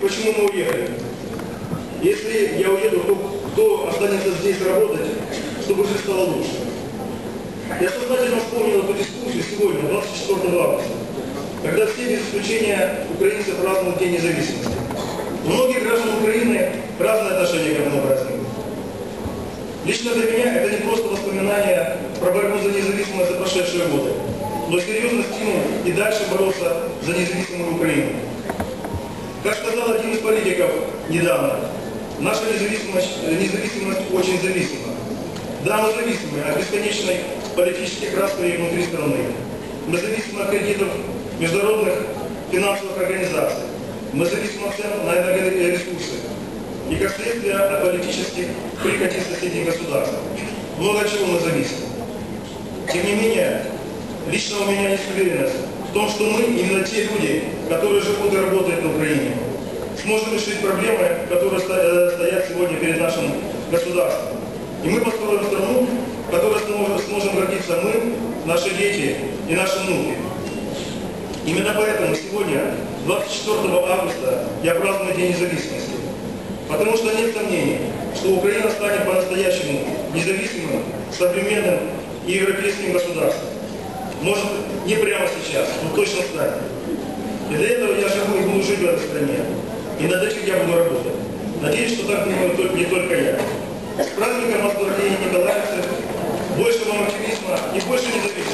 Почему мы уехали? Если я уеду, то кто останется здесь работать, чтобы жизнь стала лучше? Я сознательно вспомнил эту дискуссию сегодня, 24 августа, когда все без исключения украинцы празднуют День независимости. У многих граждан Украины разное отношение к этому празднику. Лично для меня это не просто воспоминания про борьбу за независимость за прошедшие годы, но серьезный стимул и дальше бороться за независимую Украину. Как сказал один из политиков недавно, наша независимость, э, независимость очень зависима. Да, мы зависимы от бесконечной политических расприй внутри страны. Мы зависимы от кредитов международных финансовых организаций. Мы зависимы от цен на энергоресурсы. И как следствие от политических прихотей соседних государств. Много чего мы зависим. Тем не менее, лично у меня есть уверенность в том, что мы, именно те люди, которые живут и работают сможем решить проблемы, которые э, стоят сегодня перед нашим государством. И мы построим страну, в которой сможем, сможем гордиться мы, наши дети и наши внуки. Именно поэтому сегодня, 24 августа, я праздную День независимости. Потому что нет сомнений, что Украина станет по-настоящему независимым, современным и европейским государством. Может, не прямо сейчас, но точно станет. И для этого я живу и буду жить в этой стране. И над этим я буду работать. Надеюсь, что так думаю не только я. С праздником вас, дорогие николаевцы, больше вам оптимизма и больше независимости.